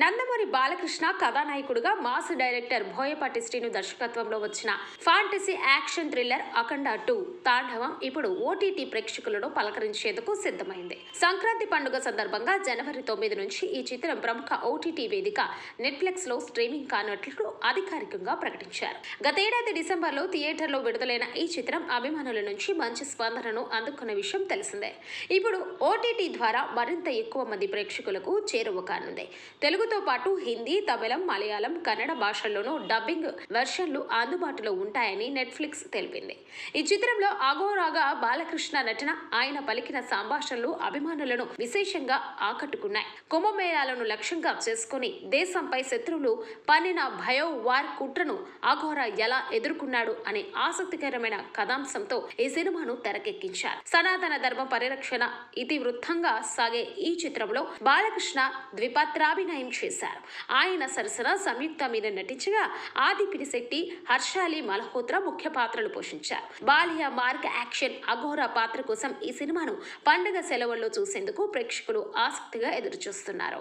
నందమూరి బాలకృష్ణ కథానాయకుడుగా mass director Boyapati Srinu దర్శకత్వంలో వచ్చిన fantasy action thriller Akhanda two Thandavam ఇప్పుడు ఓటీటీ ప్రేక్షకులను పలకరించేందుకు సిద్ధమైంది. సంక్రాంతి పండుగ సందర్భంగా జనవరి తొమ్మిది నుంచి ఈ చిత్రం ప్రముఖ ఓటీటీ వేదిక నెట్ఫ్లిక్స్లో స్ట్రీమింగ్ కానున్నట్లు అధికారికంగా ప్రకటించారు. గతేడాది డిసెంబర్లో థియేటర్లో విడుదలైన ఈ చిత్రం అభిమానుల నుంచి మంచి స్పందనను అందుకున్న విషయం తెలిసిందే. ఇప్పుడు ఓటీటీ ద్వారా మరింత ఎక్కువ మంది ప్రేక్షకులకు చేరువ కానుంది. తెలుగుతో పాటు హిందీ తమిళం మలయాళం కన్నడ భాషల్లోనూ డబ్బింగ్ వెర్షన్లు అందుబాటులో ఉంటాయని నెట్ఫ్లిక్స్ తెలిపింది. ఈ చిత్రంలో అగోరాగా బాలకృష్ణ నటన ఆయన పలికిన సంభాషణలు అభిమానులను విశేషంగా ఆకట్టుకున్నాయి. కుంభమేళాలను లక్ష్యంగా చేసుకుని దేశంపై శత్రువులు పన్నిన భయో వార్ కుట్రను అఘోరా ఎలా ఎదుర్కొన్నాడు అనే ఆసక్తికరమైన కథాంశంతో ఈ సినిమాను తెరకెక్కించారు. సనాతన ధర్మ పరిరక్షణ ఇతివృత్తంగా సాగే ఈ చిత్రంలో బాలకృష్ణ ద్విపాత్రాభినయం చేశారు. ఆయన సరసన సంయుక్త మీద నటించగా ఆది పినిశెట్టి హర్షాలి మల్హోత్రా ముఖ్య పాత్రలు పోషించారు. బాలియా మార్క్ యాక్షన్ అఘోరా పాత్ర కోసం ఈ సినిమాను పండుగ సెలవుల్లో చూసేందుకు ప్రేక్షకులు ఆసక్తిగా ఎదురుచూస్తున్నారు.